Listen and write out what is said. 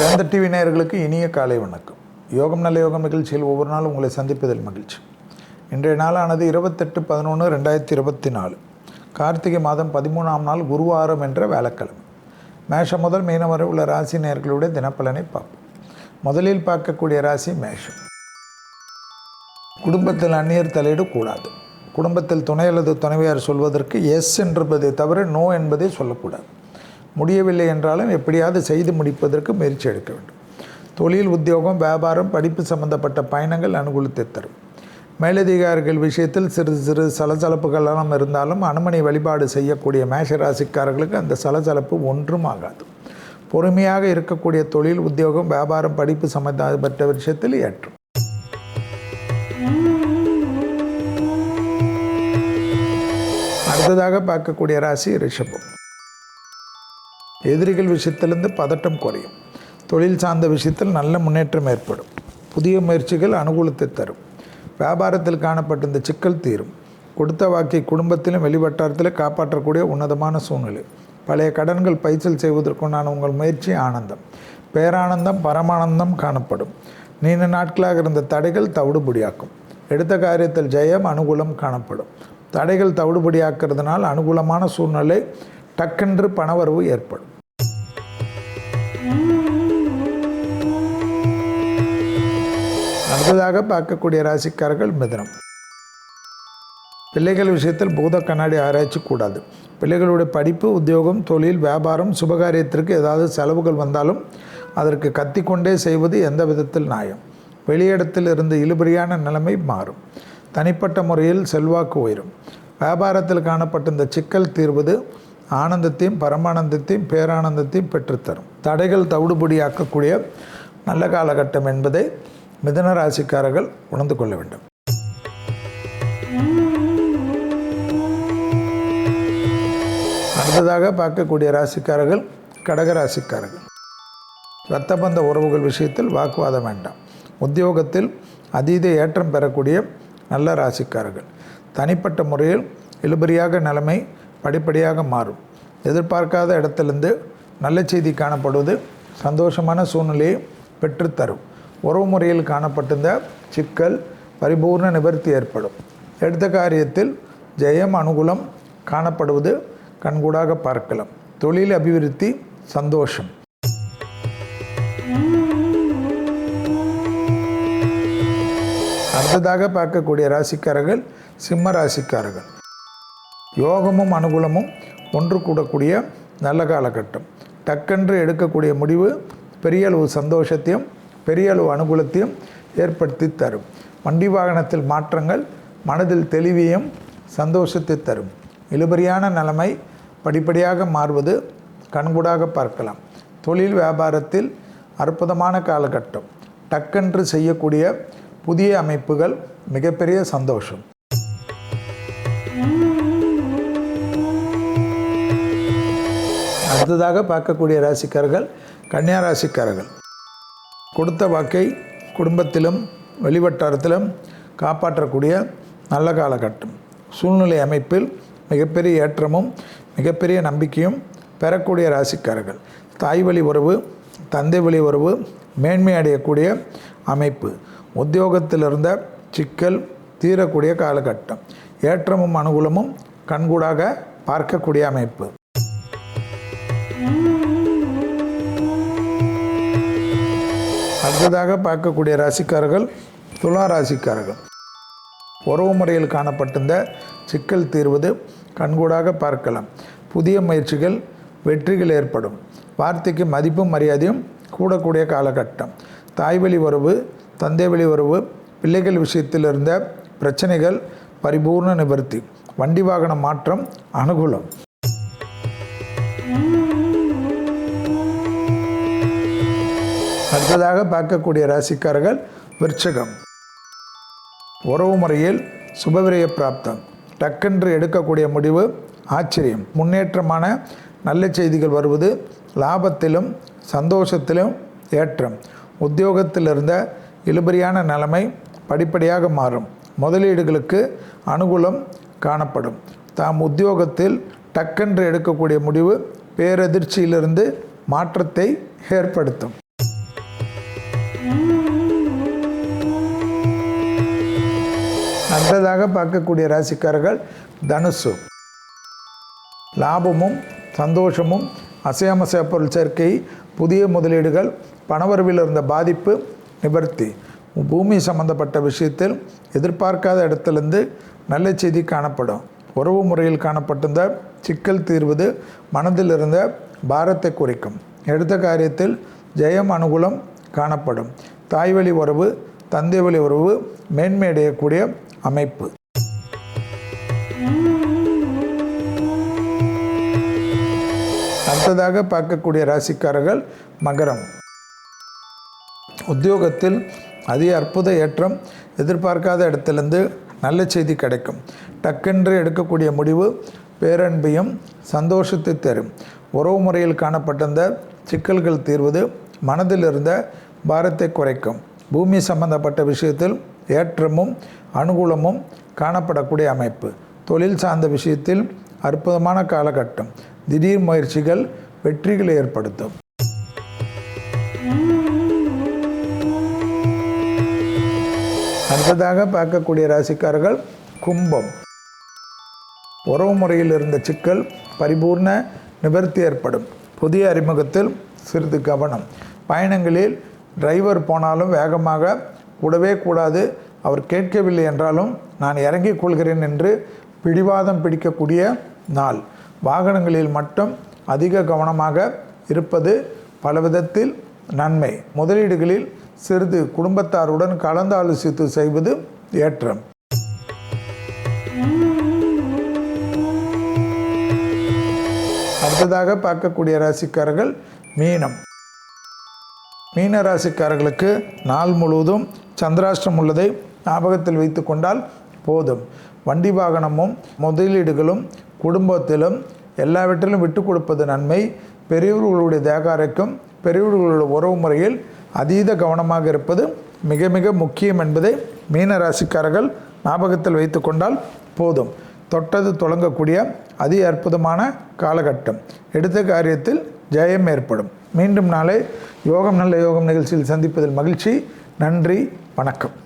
சிறந்த டிவி நேயர்களுக்கு இனிய காலை வணக்கம். யோகம் நல்ல யோகம் நிகழ்ச்சியில் ஒவ்வொரு நாளும் உங்களை சந்திப்பதில் மகிழ்ச்சி. இன்றைய நாளானது இருபத்தெட்டு பதினொன்று ரெண்டாயிரத்தி இருபத்தி நாலு. கார்த்திகை மாதம் பதிமூணாம் நாள் குருவாரம் என்ற வேலைக்கிழமை மேஷம் முதல் மீனம் வரை உள்ள ராசி நேர்களுடைய தினப்பலனை பார்ப்போம். முதலில் பார்க்கக்கூடிய ராசி மேஷம். குடும்பத்தில் அந்நியர் தலையிட கூடாது. குடும்பத்தில் துணை அல்லது துணைவியார் சொல்வதற்கு எஸ் என்பதை தவிர நோ என்பதை சொல்லக்கூடாது. முடியவில்லை என்றாலும் எப்படியாவது செய்து முடிப்பதற்கு முயற்சி எடுக்க வேண்டும். தொழில் உத்தியோகம் வியாபாரம் படிப்பு சம்பந்தப்பட்ட பயணங்கள் அனுகூலத்தை தரும். மேலதிகாரிகள் விஷயத்தில் சிறு சிறு சலசலப்புகளெல்லாம் இருந்தாலும் அனுமனை வழிபாடு செய்யக்கூடிய மேஷ ராசிக்காரர்களுக்கு அந்த சலசலப்பு ஒன்றும் ஆகாது. பொறுமையாக இருக்கக்கூடிய தொழில் உத்தியோகம் வியாபாரம் படிப்பு சம்பந்தப்பட்ட விஷயத்தில் ஏற்றும். அடுத்ததாக பார்க்கக்கூடிய ராசி ரிஷபம். எதிரிகள் விஷயத்திலிருந்து பதட்டம் குறையும். தொழில் சார்ந்த விஷயத்தில் நல்ல முன்னேற்றம் ஏற்படும். புதிய முயற்சிகள் அனுகூலத்தை தரும். வியாபாரத்தில் காணப்பட்ட இந்த சிக்கல் தீரும். கொடுத்த வாக்கை குடும்பத்திலும் வெளிவட்டாரத்திலும் காப்பாற்றக்கூடிய உன்னதமான சூழ்நிலை. பழைய கடன்கள் பைசல் செய்வதற்குண்டான உங்கள் முயற்சி ஆனந்தம். பேரானந்தம் பரமானந்தம் காணப்படும். நீண்ட நாட்களாக இருந்த தடைகள் தவிடுபடியாக்கும். எடுத்த காரியத்தில் ஜெயம் அனுகூலம் காணப்படும். தடைகள் தவிடுபடியாக்குறதுனால் அனுகூலமான சூழ்நிலை டக்கென்று பணவரவு ஏற்படும். அடுத்ததாக பார்க்கக்கூடிய ராசிக்காரர்கள் மிதனம். பிள்ளைகள் விஷயத்தில் பூத கண்ணாடி ஆராய்ச்சி கூடாது. பிள்ளைகளுடைய படிப்பு உத்தியோகம் தொழில் வியாபாரம் சுபகாரியத்திற்கு ஏதாவது செலவுகள் வந்தாலும் அதற்கு கத்திக்கொண்டே செய்வது எந்த விதத்தில் நியாயம்? வெளியிடத்தில் இருந்து இழுபறியான நிலைமை மாறும். தனிப்பட்ட முறையில் செல்வாக்கு உயரும். வியாபாரத்தில் காணப்பட்ட இந்த சிக்கல் தீர்வது ஆனந்தத்தையும் பரமானந்தத்தையும் பேரானந்தத்தையும் பெற்றுத்தரும். தடைகள் தவிடுபடியாக்கக்கூடிய நல்ல காலகட்டம் என்பதை மிதன ராசிக்காரர்கள் உணர்ந்து கொள்ள வேண்டும். அடுத்ததாக பார்க்கக்கூடிய ராசிக்காரர்கள் கடக ராசிக்காரர்கள். இரத்த பந்த உறவுகள் விஷயத்தில் வாக்குவாதம் வேண்டாம். உத்தியோகத்தில் அதீத ஏற்றம் பெறக்கூடிய நல்ல ராசிக்காரர்கள். தனிப்பட்ட முறையில் இழுபறியாக நிலைமை படிப்படியாக மாறும். எதிர்பார்க்காத இடத்திலிருந்து நல்ல செய்தி காணப்படுவது சந்தோஷமான சூழ்நிலையை பெற்றுத்தரும். உறவு முறையில் காணப்பட்டிருந்த சிக்கல் பரிபூர்ண நிவர்த்தி ஏற்படும். எடுத்த காரியத்தில் ஜெயம் அனுகூலம் காணப்படுவது கண்கூடாக பார்க்கலாம். தொழில் அபிவிருத்தி சந்தோஷம். அடுத்ததாக பார்க்கக்கூடிய ராசிக்காரர்கள் சிம்ம ராசிக்காரர்கள். யோகமும் அனுகூலமும் ஒன்று கூடக்கூடிய நல்ல காலகட்டம். டக்கென்று எடுக்கக்கூடிய முடிவு பெரிய அளவு சந்தோஷத்தையும் பெரிய அளவு அனுகூலத்தையும் ஏற்படுத்தி தரும். வண்டி வாகனத்தில் மாற்றங்கள் மனதில் தெளிவையும் சந்தோஷத்தை தரும். இழுபறியான நிலைமை படிப்படியாக மாறுவது கண்கூடாக பார்க்கலாம். தொழில் வியாபாரத்தில் அற்புதமான காலகட்டம். டக்கென்று செய்யக்கூடிய புதிய அமைப்புகள் மிகப்பெரிய சந்தோஷம். அடுத்ததாக பார்க்கக்கூடிய ராசிக்காரர்கள் கன்னியா ராசிக்காரர்கள். கொடுத்த வாக்கை குடும்பத்திலும் வெளிவட்டாரத்திலும் காப்பாற்றக்கூடிய நல்ல காலகட்டம். சூழ்நிலை அமைப்பில் மிகப்பெரிய ஏற்றமும் மிகப்பெரிய நம்பிக்கையும் பெறக்கூடிய ராசிக்காரர்கள். தாய் வழி உறவு தந்தை வழி உறவு மேன்மை அடையக்கூடிய அமைப்பு. உத்தியோகத்தில் இருந்த சிக்கல் தீரக்கூடிய காலகட்டம். ஏற்றமும் அனுகூலமும் கண்கூடாக பார்க்கக்கூடிய அமைப்பு. அடுத்ததாக பார்க்கக்கூடிய ராசிக்காரர்கள் துலா ராசிக்காரர்கள். உறவு முறையில் காணப்பட்டிருந்த சிக்கல் தீர்வது கண்கூடாக பார்க்கலாம். புதிய முயற்சிகள் வெற்றிகள் ஏற்படும். வார்த்தைக்கு மதிப்பும் மரியாதையும் கூடக்கூடிய காலகட்டம். தாய்வழி உறவு தந்தைவழி உறவு பிள்ளைகள் விஷயத்தில் இருந்த பிரச்சனைகள் பரிபூர்ண நிவர்த்தி வண்டி வாகன மாற்றம் அனுகூலம். அடுத்ததாக பார்க்கக்கூடிய ராசிக்காரர்கள் விருச்சகம். உறவு முறையில் சுபவிரய பிராப்தம். டக்கென்று எடுக்கக்கூடிய முடிவு ஆச்சரியம். முன்னேற்றமான நல்ல செய்திகள் வருவது லாபத்திலும் சந்தோஷத்திலும் ஏற்றம். உத்தியோகத்தில் இருந்த இழுபறியான நிலைமை படிப்படியாக மாறும். முதலீடுகளுக்கு அனுகூலம் காணப்படும். தாம் உத்தியோகத்தில் டக்கென்று எடுக்கக்கூடிய முடிவு பேரதிர்ச்சியிலிருந்து மாற்றத்தை ஏற்படுத்தும். நல்லதாக பார்க்கக்கூடிய ராசிக்காரர்கள் தனுசு. லாபமும் சந்தோஷமும் அசையாமசைய பொருள் சேர்க்கை புதிய முதலீடுகள் பணவரவில் இருந்த பாதிப்பு நிவர்த்தி. பூமி சம்பந்தப்பட்ட விஷயத்தில் எதிர்பார்க்காத இடத்திலிருந்து நல்ல செய்தி காணப்படும். உறவு முறையில் காணப்பட்டிருந்த சிக்கல் தீர்வது மனதில் இருந்த பாரத்தை குறைக்கும். எடுத்த காரியத்தில் ஜெயம் அனுகூலம் காணப்படும். தாய்வழி உறவு தந்தை வழி உறவு மேன்மையடையக்கூடிய அமைப்பு. அடுத்ததாக பார்க்கக்கூடிய ராசிக்காரர்கள் மகரம். உத்தியோகத்தில் அதிக அற்புத ஏற்றம் எதிர்பார்க்காத இடத்திலிருந்து நல்ல செய்தி கிடைக்கும். டக்கென்று எடுக்கக்கூடிய முடிவு பேரன்பையும் சந்தோஷத்தை தரும். உறவு முறையில் காணப்பட்டிருந்த சிக்கல்கள் தீர்வது மனதில் இருந்த பாரத்தை குறைக்கும். பூமி சம்பந்தப்பட்ட விஷயத்தில் ஏற்றமும் அனுகூலமும் காணப்படக்கூடிய அமைப்பு. தொழில் சார்ந்த விஷயத்தில் அற்புதமான காலகட்டம். திடீர் முயற்சிகள் வெற்றிகளை ஏற்படுத்தும். அடுத்ததாக பார்க்கக்கூடிய ராசிக்காரர்கள் கும்பம். உறவு முறையில் இருந்த சிக்கல் பரிபூர்ண நிவர்த்தி ஏற்படும். புதிய அறிமுகத்தில் சிறிது கவனம். பயணங்களில் டிரைவர் போனாலும் வேகமாக கூடவே கூடாது. அவர் கேட்கவில்லை என்றாலும் நான் இறங்கிக் கொள்கிறேன் என்று பிடிவாதம் பிடிக்கக்கூடிய நாள். வாகனங்களில் மட்டும் அதிக கவனமாக இருப்பது பலவிதத்தில் நன்மை. முதலீடுகளில் சிறிது குடும்பத்தாருடன் கலந்தாலோசித்து செய்வது ஏற்றம். அடுத்ததாக பார்க்கக்கூடிய ராசிக்காரர்கள் மீனம். மீன ராசிக்காரர்களுக்கு நாள் முழுவதும் சந்திராஷ்டம் உள்ளதை ஞாபகத்தில் வைத்து கொண்டால் போதும். வண்டி வாகனமும் முதலீடுகளும் குடும்பத்திலும் எல்லாவற்றிலும் விட்டு கொடுப்பது நன்மை. பெரியவர்களுடைய தேகாரைக்கும் பெரியவர்களுடைய உறவு முறையில் அதீத கவனமாக இருப்பது மிக மிக முக்கியம் என்பதை மீன ராசிக்காரர்கள் ஞாபகத்தில் வைத்து கொண்டால் போதும். தொட்டது தொடங்கக்கூடிய அதி அற்புதமான காலகட்டம். எடுத்த காரியத்தில் ஜெயம் ஏற்படும். மீண்டும் நாளை யோகம் நல்ல யோகம் நிகழ்ச்சியில் சந்திப்பதில் மகிழ்ச்சி. நன்றி வணக்கம்.